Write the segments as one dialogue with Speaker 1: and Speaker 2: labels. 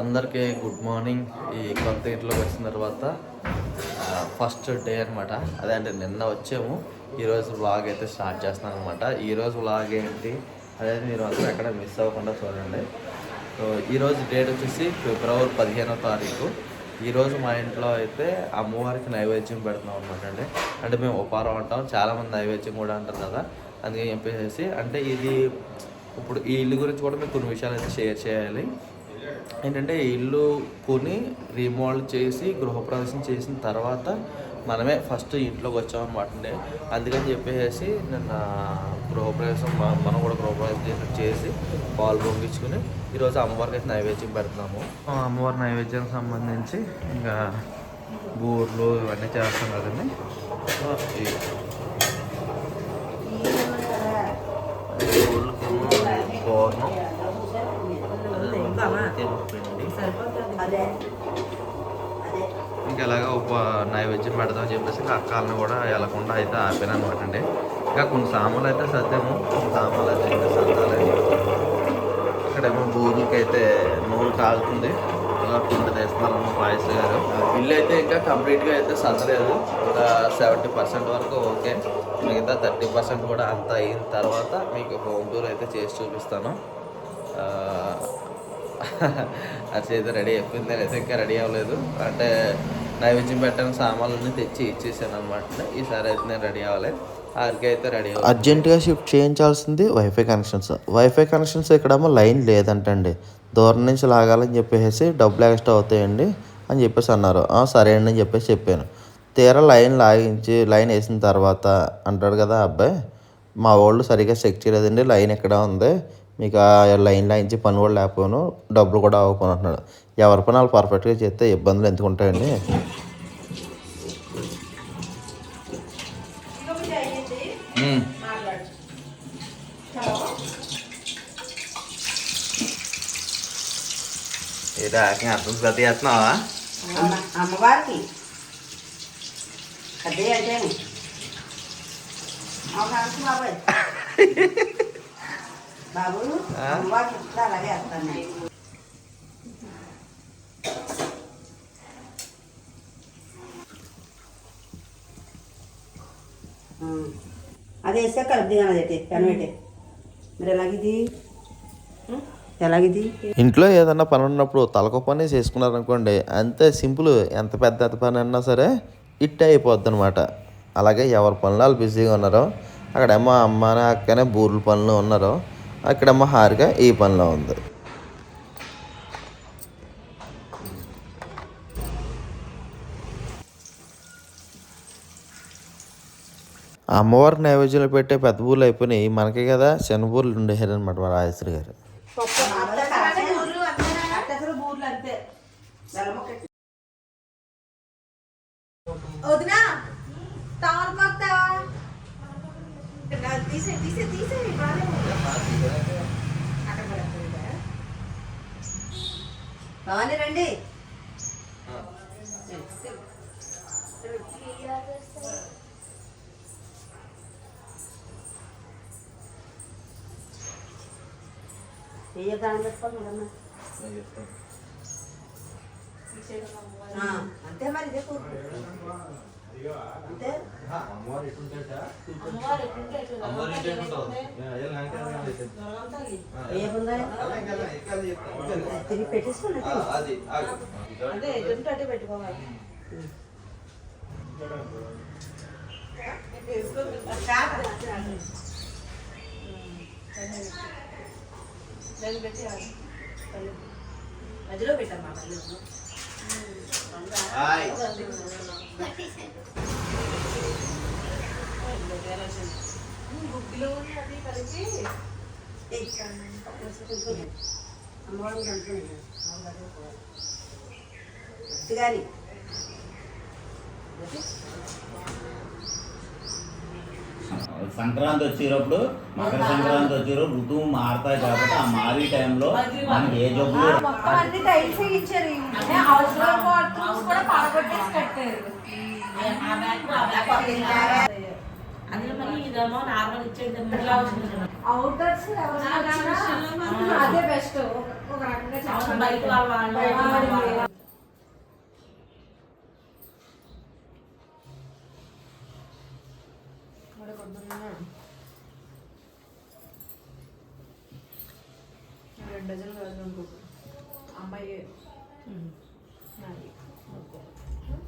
Speaker 1: అందరికీ good morning. ఈ కొత్త ఇంట్లోకి వచ్చిన తర్వాత ఫస్ట్ డే అనమాట అదే అంటే నిన్న వచ్చాము. ఈరోజు వ్లాగ్ అయితే స్టార్ట్ చేస్తున్నాను అనమాట ఈరోజు వ్లాగ్ ఏంటి అదే మీరు అందరూ ఎక్కడ మిస్ అవ్వకుండా చూడండి. సో ఈరోజు డేట్ వచ్చేసి ఫిబ్రవరి పదిహేనో తారీఖు. ఈరోజు మా ఇంట్లో అయితే అమ్మవారికి నైవేద్యం పెడుతున్నాం అనమాట అండి. అంటే మేము ఉపారం అంటాం. చాలామంది నైవేద్యం కూడా అంటారు కదా. అందుకని చెప్పేసి అంటే ఇది ఇప్పుడు ఈ ఇల్లు గురించి కూడా మీకు కొన్ని విషయాలు అయితే షేర్ చేయాలి. ఏంటంటే ఇల్లు కొని రీమోడల్ చేసి గృహప్రవేశం చేసిన తర్వాత మనమే ఫస్ట్ ఇంట్లోకి వచ్చామన్నమాట అండి. అందుకని చెప్పేసి నిన్న గృహప్రవేశం మనం కూడా గృహప్రవేశం చేసి పాలు పంపించుకుని ఈరోజు అమ్మవారికి అయితే నైవేద్యం పెడుతున్నాము. అమ్మవారి నైవేద్యానికి సంబంధించి ఇంకా బూర్లు ఇవన్నీ చేస్తాం కదండి సో ఈ- ఈ బూర్లకేమో పూర్ణం
Speaker 2: అదే
Speaker 1: ఇంకా ఎలాగ ఉప నైవేద్యం పెడదామని చెప్పేసి ఇంకా అక్కాలను కూడా వెళ్ళకుండా అయితే ఆపాను అనమాట అండి. ఇంకా కొన్ని సామాన్లు అయితే సత్యము కొన్ని సామాన్లు అయితే ఇంకా సర్దాలి. ఇక్కడేమో బూర్లకి అయితే నూనె కాగుతుంది. ఇలా పిండి తీస్తున్నారమ్మ పాయస్ గారు. ఇల్లు అయితే ఇంకా కంప్లీట్గా అయితే సర్దలేదు. ఒక సెవెంటీ పర్సెంట్ వరకు ఓకే. మిగతా థర్టీ పర్సెంట్ కూడా అంత అయిన తర్వాత మీకు హోమ్ టూర్ అయితే చేసి చూపిస్తాను. అది అయితే రెడీ అయిపోయింది. అయితే ఇంకా రెడీ అవ్వలేదు. అంటే నైవేద్యం పెట్టడానికి సామాన్లన్నీ తెచ్చి ఇచ్చేసాను అనమాట ఈసారి అయితే నేను రెడీ అవ్వాలి. ఆరికి అయితే రెడీ అవ్వాలి.
Speaker 3: అర్జెంటుగా షిఫ్ట్ చేయించాల్సింది వైఫై కనెక్షన్స్ వైఫై కనెక్షన్స్ ఇక్కడేమో లైన్ లేదంటండి. దూరం నుంచి లాగాలని చెప్పేసి డబ్బులు ఎక్స్ట్రా అవుతాయండి అని చెప్పేసి అన్నారు. సరే అండి అని చెప్పేసి చెప్పాను. తీరా లైన్ లాగించి లైన్ వేసిన తర్వాత అంటాడు కదా అబ్బాయి మా వాళ్ళు సరిగ్గా చెక్ చేయలేదండి లైన్ ఎక్కడ ఉంది? మీకు ఆ లైన్ లాగించి పని కూడా లేకపోయాను డబ్బులు కూడా అవ్వకపోను అంటున్నాడు. ఎవరి పని వాళ్ళు పర్ఫెక్ట్గా చేస్తే ఇబ్బందులు ఎందుకు ఉంటాయండి?
Speaker 1: ఆకి అర్థం సతి చేస్తున్నావా?
Speaker 2: అమ్మ అమ్మవారికి అదే అంటే బాబాయ్ అది వేస్తే కలుపుది కానీ అదైతే పెనబెట్టే మరి ఎలాగిది? ఎలాగిది?
Speaker 3: ఇంట్లో ఏదన్నా పని ఉన్నప్పుడు తలక పని చేసుకున్నారనుకోండి అంతే సింపుల్. ఎంత పెద్ద పని అన్నా సరే ఇట్టే అయిపోద్ది అనమాట అలాగే ఎవరి పనులు వాళ్ళు బిజీగా ఉన్నారో అక్కడేమో అమ్మనే అక్కనే బూర్ల పనులు ఉన్నారు అక్కడేమో హారిగా ఈ పనిలో ఉంది. అమ్మవారికి నైవేద్యాలు పెట్టే పెద్ద పూలు అయిపోయినాయి. మనకే కదా చిన్న బూర్లు అనమాట మా రాజేశ్వరి గారు
Speaker 4: వదినా తమలపాకుతావా తీసే తీసే తీసే
Speaker 2: భవానీ రండి దాన్ని పెట్టుకోవాలి కదమ్మా. అంతే మరి ఇదే కూర్చో తిరిగి
Speaker 4: అదే పెట్టుకోవాలి. దాన్ని పెట్టి మధ్యలో పెట్టమ్మా మధ్యలో గుగ్గిలో అది కలిపి
Speaker 2: అమ్మవారు అనుకున్నాను కానీ
Speaker 5: సంక్రాంతి వచ్చేటప్పుడు మకర సంక్రాంతి వచ్చేటప్పుడు ఋతువు మారుతాయి కాబట్టి ఆ మారే టైంలో మనకి ఏ జబ్బులు
Speaker 4: అన్ని టైల్స్ ఇచ్చారు అవసరం బాత్రూమ్స్ కూడా పడగొట్టేసి కట్టారు
Speaker 6: అందులో మళ్ళీ ఇదేమో నార్మల్ ఇచ్చేది ఇట్లా వచ్చింది కదా.
Speaker 4: అవుటర్స్ అదే బెస్ట్ ఒక రకంగా
Speaker 6: అవును, బయట వాళ్ళ వాళ్ళు
Speaker 4: బయట వాళ్ళ వాళ్ళు.
Speaker 6: మరి పొద్దున్న రెండు డజన్లు కాదు అనుకో అమ్మాయి నాది okay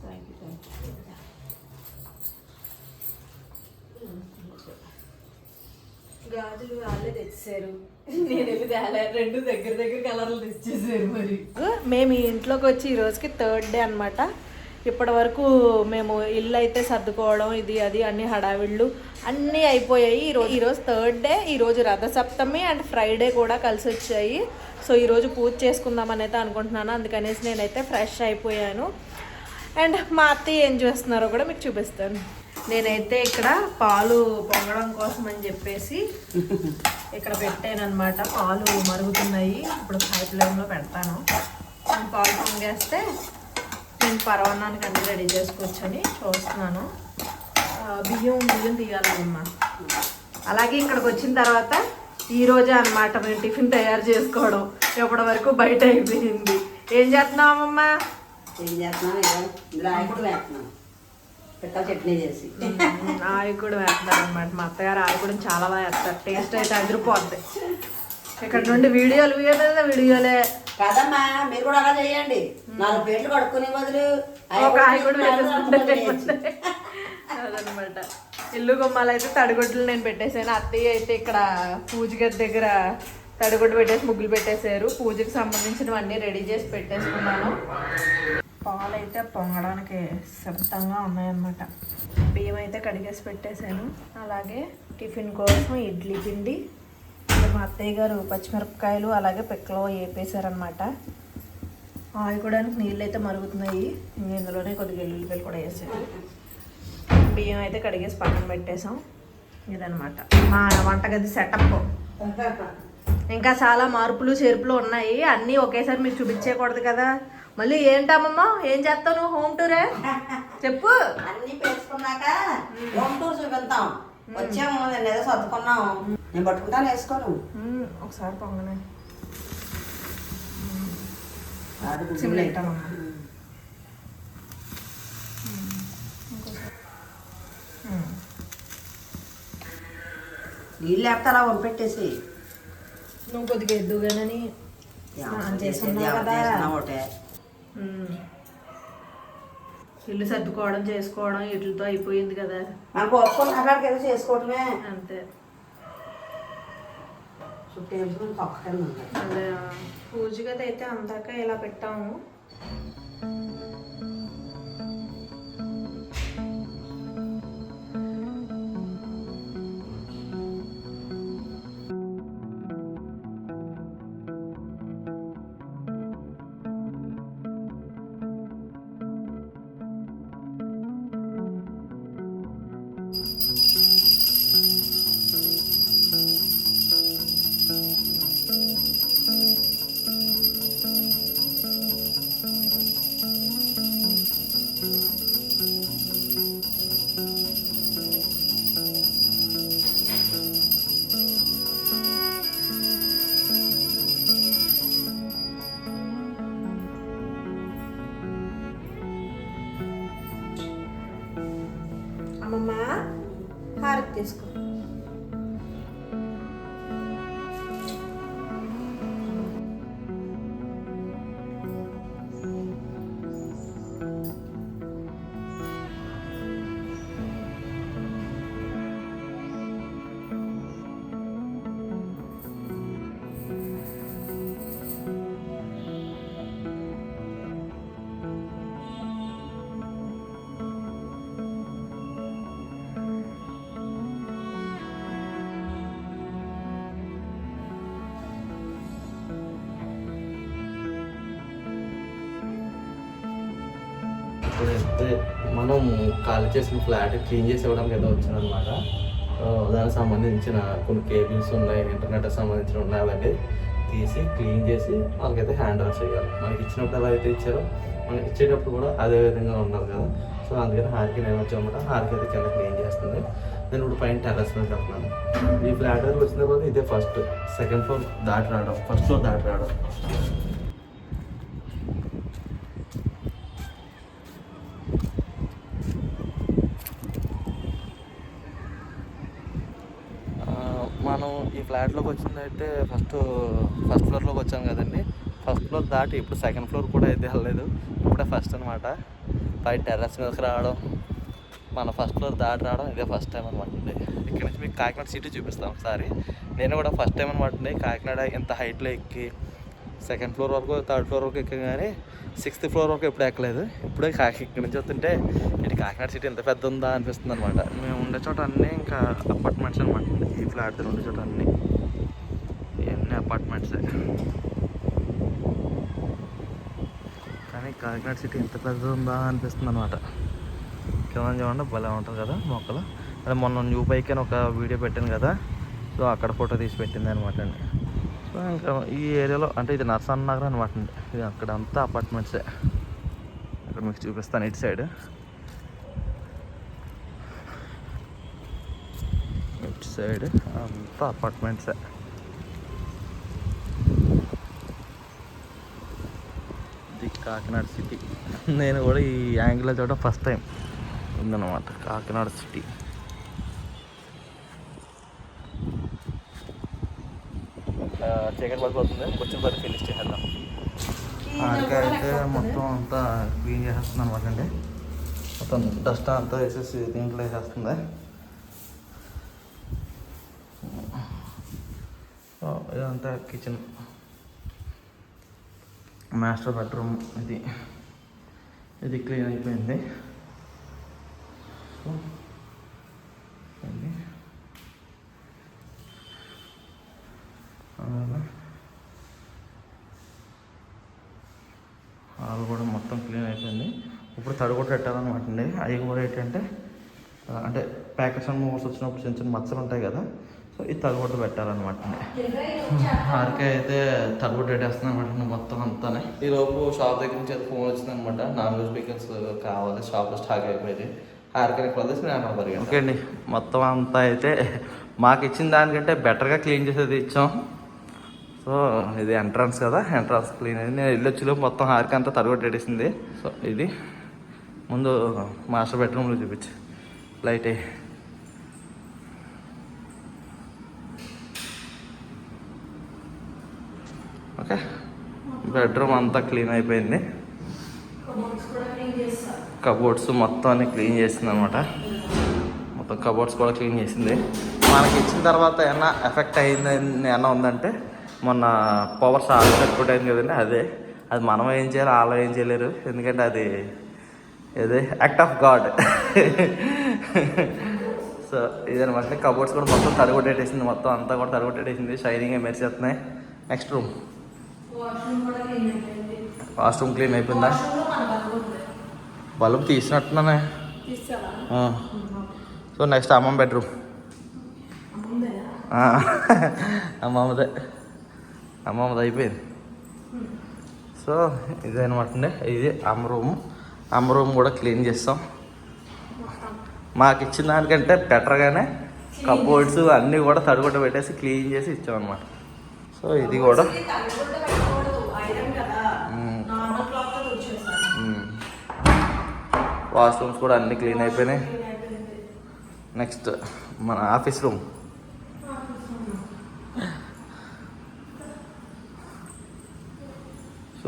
Speaker 6: thank you thank you గాజులు వాళ్ళే తెచ్చేసారు నేను వెళ్ళి రెండు దగ్గర దగ్గర కలర్లు తెచ్చేసారు మరి. మేము ఈ ఇంట్లోకి వచ్చి ఈ రోజుకి థర్డ్ డే అనమాట ఇప్పటి వరకు మేము ఇల్లు అయితే సర్దుకోవడం ఇది అది అన్ని హడావిళ్ళు అన్నీ అయిపోయాయి. ఈరోజు ఈరోజు థర్డ్ డే ఈరోజు రథసప్తమి అండ్ ఫ్రైడే కూడా కలిసి వచ్చాయి. సో ఈరోజు పూజ చేసుకుందామని అయితే అనుకుంటున్నాను. అందుకనేసి నేనైతే ఫ్రెష్ అయిపోయాను. అండ్ మా అత్తయ్య ఏం చేస్తున్నారో కూడా మీకు చూపిస్తాను. నేనైతే ఇక్కడ పాలు పొంగడం కోసం అని చెప్పేసి ఇక్కడ పెట్టాను అనమాట పాలు మరుగుతున్నాయి. ఇప్పుడు పైప్ లైన్లో పెడతాను. నేను పాలు పొంగేస్తే నేను పరవన్నానికి అన్ని రెడీ చేసుకోవచ్చని చూస్తున్నాను. బియ్యం బియ్యం తీయాలమ్మా అలాగే ఇక్కడికి వచ్చిన తర్వాత ఈ రోజే అనమాట మేము టిఫిన్ తయారు చేసుకోవడం. ఎప్పటి వరకు బయట అయిపోయింది. ఏం చేస్తున్నామమ్మా
Speaker 2: ఏం చేస్తున్నాను ఆయి కూడా చట్నీ చేసి.
Speaker 6: వేస్తారు అనమాట మా అత్తగారు ఆయి కూడా చాలా బాగా వేస్తారు. టేస్ట్ అయితే అదిరిపోద్ది. ఇక్కడ నుండి వీడియోలు వీడియోలే వీడియోలే.
Speaker 2: కాదమ్మా మీరు కూడా అలా చేయండి. నాలుగు ప్లేట్లు కడుక్కునే బదులు.
Speaker 6: అదనమాట ఇల్లు గుమ్మాలు అయితే తడిగుడ్లు నేను పెట్టేశాను. అత్తయ్య అయితే ఇక్కడ పూజ గది దగ్గర తడిగుడ్డు పెట్టేసి ముగ్గులు పెట్టేశారు. పూజకి సంబంధించినవన్నీ రెడీ చేసి పెట్టేసుకున్నాను. పాలు అయితే పొంగడానికి సిద్ధంగా ఉన్నాయన్నమాట. బియ్యం అయితే కడిగేసి పెట్టేశాను. అలాగే టిఫిన్ కోసం ఇడ్లీ పిండి మా అత్తయ్య గారు పచ్చిమిరపకాయలు అలాగే పిక్కలో వేపేశారనమాట ఆయుకోవడానికి నీళ్ళు అయితే మరుగుతున్నాయి. ఇందులోనే కొద్దిగా ఎల్లుల్లిపాయలు కూడా వేసాను. బియ్యం అయితే కడిగేసి పక్కన పెట్టేసాం ఇదనమాట మా వంటగది సెటప్. ఇంకా చాలా మార్పులు చేర్పులు ఉన్నాయి. అన్నీ ఒకేసారి మీరు చూపించేయకూడదు కదా. మళ్ళీ ఏంటమ్మమ్మ? ఏం చేస్తావు నువ్వు హోమ్ టూరే చెప్పు.
Speaker 2: అన్ని పేసుకున్నాక హోమ్ టూర్ చూపిస్తాం వచ్చాము నేను ఏదో సర్దుకున్నాం. నేను పట్టుకుంటాను వేసుకోను
Speaker 6: మ్మ్, ఒకసారి పొంగనే. సిమ్లో
Speaker 2: నీళ్ళు లేకపోతే అలా వంపెట్టేసి.
Speaker 6: నువ్వు కొద్దిగా ఎద్దుగానని స్నానం కదా.
Speaker 2: ఒకటే.
Speaker 6: ఇల్లు సర్దుకోవడం చేసుకోవడం వీటితో అయిపోయింది కదా.
Speaker 2: మనకు ఒప్పుకొని అక్కడికి ఏదో చేసుకోవటమే.
Speaker 6: అంతే.
Speaker 2: చుట్టూ వేసుకుని తొక్కకండి ఉన్నాయి
Speaker 6: అదే పూజ గది అయితే అందాక ఇలా పెట్టాము.
Speaker 1: అదే మనం ఖాళీ చేసిన ఫ్లాట్ క్లీన్ చేసి ఇవ్వడానికి ఏదో వచ్చిందనమాట దానికి సంబంధించిన కొన్ని కేబుల్స్ ఉన్నాయి ఇంటర్నెట్ సంబంధించిన ఉన్నాయి అవన్నీ తీసి క్లీన్ చేసి వాళ్ళకైతే హ్యాండ్ ఓవర్ చేయాలి. మనకి ఇచ్చినప్పుడు ఎలా అయితే ఇచ్చారో మనకి ఇచ్చేటప్పుడు కూడా అదే విధంగా ఉండాలి కదా. సో అందుకని హార్కి నేను వచ్చామన్నమాట హార్కి అయితే కింద క్లీన్ చేస్తుంది. నేను ఇప్పుడు పైన టెర్రస్ మీద వెళ్తున్నాను ఈ ఫ్లాట్ దగ్గర వచ్చిన తర్వాత ఇదే ఫస్ట్ సెకండ్ ఫ్లోర్ దాటి రావడం ఫస్ట్ ఫ్లోర్ దాటి రావడం ఆ, మనం ఈ ఫ్లాట్లోకి వచ్చిందంటే ఫస్ట్ ఫస్ట్ ఫ్లోర్లోకి వచ్చాం కదండి. ఫస్ట్ ఫ్లోర్ దాటి ఇప్పుడు సెకండ్ ఫ్లోర్ కూడా అయితే వెళ్ళలేదు. ఇప్పుడే ఫస్ట్ అనమాట పై టెర్రస్ మీదకి రావడం మన ఫస్ట్ ఫ్లోర్ దాటి రావడం ఇదే ఫస్ట్ టైం అనమాట అండి. ఇక్కడ నుంచి మీకు కాకినాడ సిటీ చూపిస్తాం ఒకసారి. నేను కూడా ఫస్ట్ టైం అనమాట కాకినాడ ఇంత హైట్లో ఎక్కి సెకండ్ ఫ్లోర్ వరకు థర్డ్ ఫ్లోర్ వరకు ఎక్కాం కానీ సిక్స్త్ ఫ్లోర్ వరకు ఎప్పుడు ఎక్కలేదు. ఇప్పుడే కాకి ఇక్కడి నుంచి వస్తుంటే ఇటు కాకినాడ సిటీ ఎంత పెద్ద ఉందా అనిపిస్తుంది అనమాట మేము ఉండే చోట అన్నీ ఇంకా అపార్ట్మెంట్స్ అనమాట ఈ ఫ్లాట్ దగ్గర ఉండే చోట అన్నీ. ఇవన్నీ అపార్ట్మెంట్సే కానీ కాకినాడ సిటీ ఎంత పెద్ద ఉందా అనిపిస్తుంది అనమాట కింద చూడండి భలే ఉంటుంది కదా మొక్కలు. అదే మొన్న న్యూ పైకి అని ఒక వీడియో పెట్టాను కదా. సో అక్కడ ఫోటో తీసి పెట్టింది అనమాట అండి. ఇంకా ఈ ఏరియాలో అంటే ఇది నర్సన్ నగర్ అనమాట ఇది అక్కడ అంతా అపార్ట్మెంట్సే ఇక్కడ మీకు చూపిస్తాను ఇటు సైడ్. ఇటు సైడ్ అంతా అపార్ట్మెంట్సే ఇది కాకినాడ సిటీ నేను కూడా ఈ యాంగిల్లో చూడడం ఫస్ట్ టైం ఉందన్నమాట. కాకినాడ సిటీ చీకటి పడిపోతుంది వచ్చిన తర్వాత ఫినిష్ చేసేద్దాం. అయితే మొత్తం అంతా క్లీన్ చేసేస్తుంది అనమాట అండి. మొత్తం డస్ట్ అంతా వేసేసి దీంట్లో వేసేస్తుంది. ఇదంతా కిచెన్ మాస్టర్ బెడ్రూమ్ ఇది. ఇది క్లీన్ అయిపోయింది. సో ఇది అలాగే హాల్ కూడా మొత్తం క్లీన్ అయిపోయింది. ఇప్పుడు తడి కూడా పెట్టాలన్నమాట అండి అవి కూడా ఏంటంటే అంటే ప్యాకెట్స్ అండ్ మూవర్స్ వచ్చినప్పుడు చిన్న చిన్న మచ్చలు ఉంటాయి కదా సో ఈ తడిగుడ్డ పెట్టాలన్నమాట అండి ఆర్కే అయితే తడిగుడ్డ పెట్టేస్తున్నాం అనమాట మొత్తం అంతానే. ఈ లోపు షాప్ దగ్గర నుంచి ఫోన్ వచ్చింది అనమాట నాన్ వెజ్ పికల్స్ కావాలి షాప్లో స్టాక్ అయిపోయింది. ఆర్కే ప్రదేశ్ నేను ఓకే అండి. మొత్తం అంతా అయితే మాకు ఇచ్చిన దానికంటే బెటర్గా క్లీన్ చేసేది ఇచ్చాం. సో ఇది ఎంట్రన్స్ కదా ఎంట్రన్స్ క్లీన్ అయింది. నేను వెళ్ళొచ్చిలో మొత్తం హార్కి అంతా తడగొట్టి సో ఇది ముందు మాస్టర్ బెడ్రూమ్లో చూపించి. Light okay. బెడ్రూమ్ అంతా క్లీన్ అయిపోయింది. కబోర్డ్స్ మొత్తం అన్ని క్లీన్ చేసింది అనమాట మొత్తం కబోర్డ్స్ కూడా క్లీన్ చేసింది. మనకి ఇచ్చిన తర్వాత ఏమన్నా ఎఫెక్ట్ అయింది ఏమన్నా ఉందంటే మొన్న పవర్ షార్ట్ సర్క్యూట్ అయింది కదండి అదే. అది మనం ఏం చేయాలి వాళ్ళు ఏం చేయలేరు. ఎందుకంటే అది ఇది యాక్ట్ ఆఫ్ గాడ్ సో ఇదనమాట కబోర్డ్స్ కూడా మొత్తం తడగొట్టేసింది మొత్తం అంతా కూడా తడగొట్టేసింది షైనింగ్ మెరిసేస్తున్నాయి నెక్స్ట్ రూమ్ వాష్రూమ్ క్లీన్ అయిపోయిందా. బల్బ్ తీసినట్టున్నానే. సో నెక్స్ట్ అమ్మమ్మ బెడ్రూమ్. అమ్మమ్మదే. అమ్మమ్మది అయిపోయింది. సో ఇదే అనమాట అండి. ఇది అమ్మ రూమ్. అమ్మ రూమ్ కూడా క్లీన్ చేస్తాం. మాకు ఇచ్చిన దానికంటే బెటర్గానే కబోర్డ్స్ అన్నీ కూడా తడిగుడ్డ పెట్టేసి క్లీన్ చేసి ఇచ్చాం అనమాట సో ఇది కూడా. వాష్రూమ్స్ కూడా అన్నీ క్లీన్ అయిపోయినాయి. నెక్స్ట్ మన ఆఫీస్ రూమ్.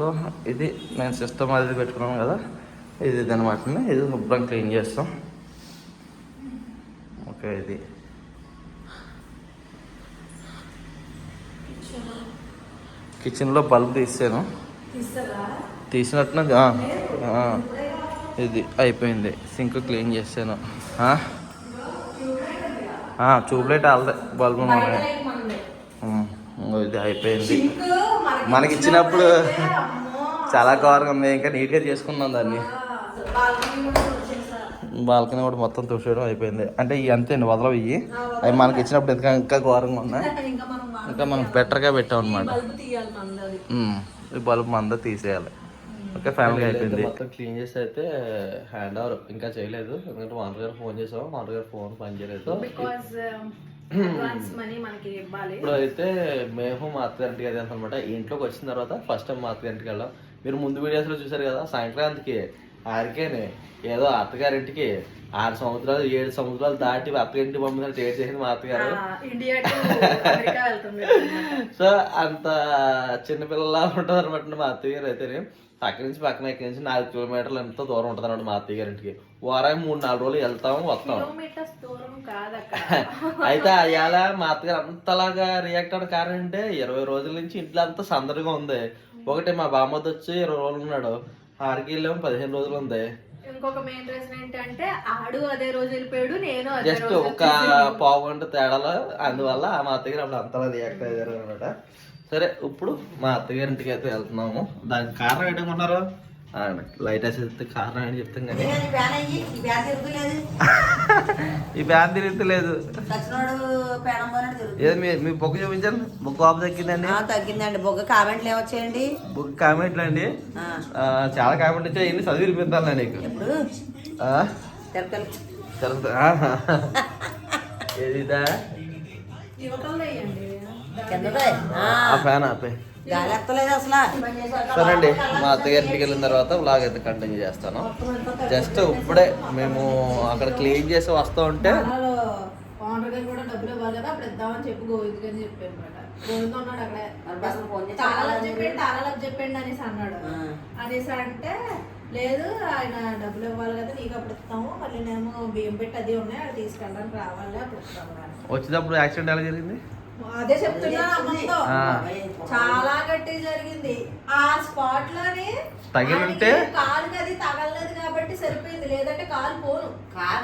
Speaker 1: సో ఇది నేను సిస్టమ్ అది పెట్టుకున్నాను కదా. ఇది ఇది అనమాట ఇది శుభ్రం క్లీన్ చేస్తాం. ఓకే ఇది. కిచెన్లో బల్బ్ తీసాను. తీసినట్టు ఇది అయిపోయింది. సింక్ క్లీన్ చేశాను ట్యూబ్లైట్ వాళ్ళదే బల్బ్ ఇది అయిపోయింది. మనకి ఇచ్చినప్పుడు చాలా ఘోరంగా ఉంది. ఇంకా నీట్గా చేసుకున్నాం దాన్ని. బాల్కనీ కూడా మొత్తం తుడిచేయడం అయిపోయింది. అంటే ఇవి అంతే అండి వదలవు ఇవి. అవి మనకి ఇచ్చినప్పుడు ఇంకా ఇంకా ఘోరంగా ఉన్నాయి.
Speaker 6: ఇంకా మనం
Speaker 1: బెటర్గా పెట్టాం అనమాట
Speaker 6: బల్బు తీయాలి మంది అది
Speaker 1: ఈ బల్బ్ మంద తీసేయాలి.
Speaker 3: ఓకే ఫ్యామిలీ అయిపోయింది.
Speaker 1: మొత్తం క్లీన్ చేసి అయితే హ్యాండ్ ఓవర్ ఇంకా చేయలేదు. ఎందుకంటే గారు ఫోన్ చేసాం మామూలు గారు ఫోన్ పని చేయలేదు.
Speaker 6: బికాస్ అడ్వాన్స్ మనీ మనకి ఇవ్వాలి.
Speaker 1: ఇప్పుడు అయితే మేము మా అత్తగారింటికి అయితే అనమాట ఇంట్లోకి వచ్చిన తర్వాత ఫస్ట్ టైం మా అత్తగారింటికి వెళ్ళాం. మీరు ముందు వీడియోస్లో చూసారు కదా సంక్రాంతికి ఆరికేనే ఏదో అత్తగారింటికి ఆరు సంవత్సరాలు ఏడు సంవత్సరాలు దాటి అత్తగారింటికి పంపించాలి చేసి చేసింది మా అత్తగారు. సో అంత చిన్నపిల్లలా ఉంటుంది అనమాట మా అత్తయ్య గారు అయితేనే. అక్కడి నుంచి పక్కన ఇక్కడి నుంచి నాలుగు కిలోమీటర్లు ఎంతో దూరం ఉంటుంది అనమాట మా అత్తయ్య గారింటికి వారానికి మూడు నాలుగు రోజులు వెళ్తాము వస్తాం
Speaker 6: కిలోమీటర్స్ దూరం కాదక్క
Speaker 1: అయితే అయ్యాల మా అత్తగారు అంతలాగా రియాక్ట్ అవడం కారణం అంటే ఇరవై రోజుల నుంచి ఇంట్లో అంతా సందడిగా ఉంది. ఒకటి మా బామ్మది వచ్చి ఇరవై రోజులు ఉన్నాడు. ఆడికి వెళ్ళాము పదిహేను రోజులు ఉంది.
Speaker 6: ఇంకొక మెయిన్ రీజన్ ఏంటంటే ఆడు అదే రోజు వెళ్ళిపోయాడు నేను
Speaker 1: జస్ట్ ఒక పావు గంట తేడాలో అందువల్ల మా అత్తగారు అప్పుడు అంతలా రియాక్ట్ అయ్యారు అనమాట సరే ఇప్పుడు మా అత్తగారింటికి అయితే వెళ్తున్నాము. దానికి కారణం ఏంటనుకున్నారు లైట్ వేసేస్తే కారణం ఏంటి చెప్తాం కానీ.
Speaker 2: ఈ ఫ్యాన్ తిరుగుతలేదు
Speaker 1: ఏది మీ మీ బొక్క చూపించండి. బొక్క ఆపు తగ్గిందండి.
Speaker 2: ఆ, తగ్గిందండి. బొగ్గ కామెంట్లు ఏమొచ్చాయండి
Speaker 1: బుక్ కామెంట్లు అండి. చాలా కామెంట్ వచ్చాయి. ఎన్ని చదివి వినిపిస్తాను నీకు. ఏదిదా ఫ్యాన్ ఆపే.
Speaker 2: అసలు.
Speaker 1: సరేండి మా అత్తగారింటికి వెళ్ళిన తర్వాత వ్లాగ్ అయితే కంటిన్యూ చేస్తాను. జస్ట్ ఇప్పుడే మేము అక్కడ క్లీన్ చేసి వస్తూ ఉంటే
Speaker 6: కూడా డబ్బులు ఇవ్వాలి కదా అప్పుడు ఇద్దామని చెప్పి గోవింద్ చెప్పాను గోవింద్ ఉన్నాడు అక్కడే. తాళాలకు చెప్పండి. తాళాలకు చెప్పండి అనేసి అన్నాడు. అనేసి అంటే లేదు ఆయన డబ్బులు ఇవ్వాలి కదా నీకు అప్పుడు ఇస్తాము. మళ్ళీ నేను బియ్యం పెట్టి అది ఉన్నాయి అది తీసుకెళ్ళడానికి రావాలి అప్పుడు ఇస్తాము.
Speaker 1: వచ్చేటప్పుడు యాక్సిడెంట్ ఎలా జరిగింది?
Speaker 6: అదే చెప్తున్నాను అమ్మతో
Speaker 1: ఆ.
Speaker 6: చాలా జరిగింది ఆ స్పాట్లోనే
Speaker 1: తగిలింటే?
Speaker 6: కాలుకి అది తగలలేదు సరిపోయింది. లేదంటే కాలు పోను.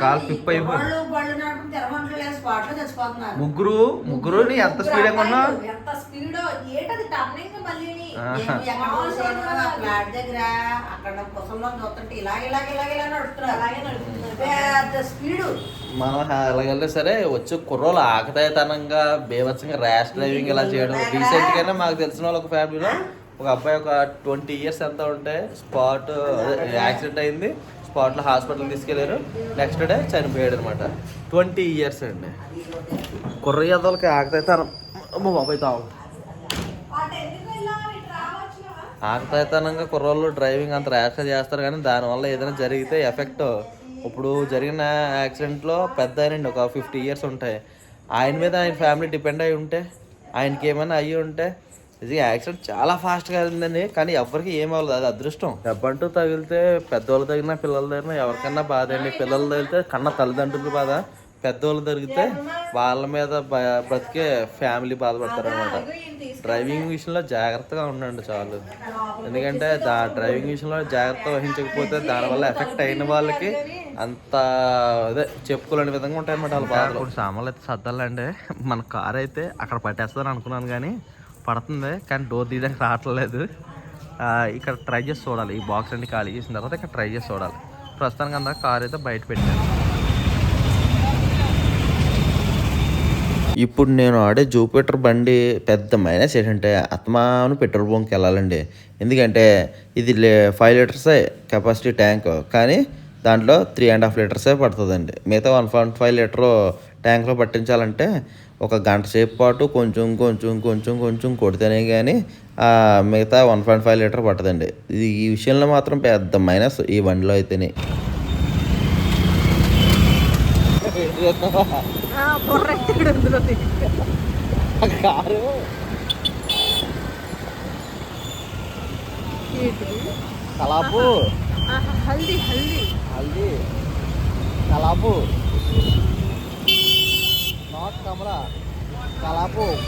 Speaker 1: కాలు పిప్ అయిపోయి-
Speaker 2: వాళ్ళు బళ్ళు నడపడం తెరవంటలేదు స్పాట్లో చచ్చిపోతున్నారు.
Speaker 1: ముగ్గురు ముగ్గురుని ఎంత స్పీడ్ ఉన్నా
Speaker 6: ఎంత స్పీడ్? ఏంటది టర్నింగ్ మళ్ళీ?
Speaker 2: ఫ్లాట్ దగ్గర అక్కడ కుసంలో చూస్తుంటే ఇలాగ ఇలాగ ఇలాగ ఇలా నడుస్తున్నారు
Speaker 6: అలాగే నడుపుతున్నారు.
Speaker 2: పెద్ద స్పీడు.
Speaker 1: మనం ఎలాగెళ్ళినా సరే వచ్చి కుర్రోలు ఆకతాయితనంగా బేవత్సంగా ర్యాష్ డ్రైవింగ్ ఇలా చేయడం. రీసెంట్ గానే మాకు తెలిసిన వాళ్ళు ఒక ఫ్యామిలీలో. ఒక అబ్బాయి ఒక ట్వంటీ ఇయర్స్ ఎంత ఉంటే స్పాట్ యాక్సిడెంట్ అయింది. స్పాట్లో హాస్పిటల్ తీసుకెళ్ళారు నెక్స్ట్ డే చనిపోయాడు అనమాట ట్వంటీ ఇయర్స్ అండి. కుర్ర యదవులకి అమ్మ బాబాయ్ తావు ఆకతాయితనంగా కుర్రోళ్ళు డ్రైవింగ్ అంత ర్యాష్గా చేస్తారు కానీ దానివల్ల ఏదైనా జరిగితే ఎఫెక్ట్. ఇప్పుడు జరిగిన యాక్సిడెంట్లో పెద్ద ఆయనండి ఒక ఫిఫ్టీ ఇయర్స్ ఉంటాయి. ఆయన మీద ఆయన ఫ్యామిలీ డిపెండ్ అయి ఉంటే ఆయనకి ఏమైనా అయ్యి ఉంటే ఇది యాక్సిడెంట్ చాలా ఫాస్ట్గా అయిందండి కానీ ఎవరికి ఏం అవ్వలేదు. అది అదృష్టం. దెబ్బంటూ తగిలితే పెద్దవాళ్ళు తగిలినా పిల్లలు తగిలినా ఎవరికన్నా బాధ అండి. పిల్లలు తగిలితే కన్నా తల్లిదండ్రులు బాధ. పెద్దవాళ్ళు తగిలితే వాళ్ళ మీద బ్రతికే ఫ్యామిలీ బాధపడతారు అనమాట డ్రైవింగ్ విషయంలో జాగ్రత్తగా ఉండండి చాలు. ఎందుకంటే దా డ్రైవింగ్ విషయంలో జాగ్రత్త వహించకపోతే దానివల్ల ఎఫెక్ట్ అయిన వాళ్ళకి అంత అదే చెప్పుకోలేని విధంగా ఉంటాయి అనమాట వాళ్ళ బాధలు. ఇప్పుడు సామాన్లు అయితే సర్దాలండి. మన కార్ అయితే అక్కడ పట్టేస్తుందని అనుకున్నాను కానీ పడుతుంది కానీ డోర్ తీయడానికి రావట్లేదు. ఇక్కడ ట్రై చేసి చూడాలి. ఈ బాక్స్ అన్ని ఖాళీ చేసిన తర్వాత ఇక్కడ ట్రై చేసి చూడాలి. ప్రస్తుతానికి అంతా కార్ అయితే బయట పెట్టాను
Speaker 3: ఇప్పుడు నేను ఆడే జూపిటర్ బండి పెద్ద మైనస్ ఏంటంటే అత్మాను పెట్రోల్ బంక్కి వెళ్ళాలండి. ఎందుకంటే ఇది లే ఫైవ్ లీటర్సే కెపాసిటీ ట్యాంక్ కానీ దాంట్లో త్రీ అండ్ హాఫ్ లీటర్సే పడుతుందండి. మిగతా వన్ పాయింట్ ఫైవ్ లీటర్ ట్యాంక్లో పట్టించాలంటే ఒక గంట సేపు పాటు కొంచెం కొంచెం కొంచెం కొంచెం కొడితేనే కానీ ఆ మిగతా వన్ పాయింట్ ఫైవ్ లీటర్ పట్టదండి. ఇది ఈ విషయంలో మాత్రం పెద్ద మైనస్ ఈ బండిలో అయితేనే.
Speaker 1: కలాపు
Speaker 6: హల్దీ హల్దీ.
Speaker 1: హల్దీ. కలాపు kamera kalapung.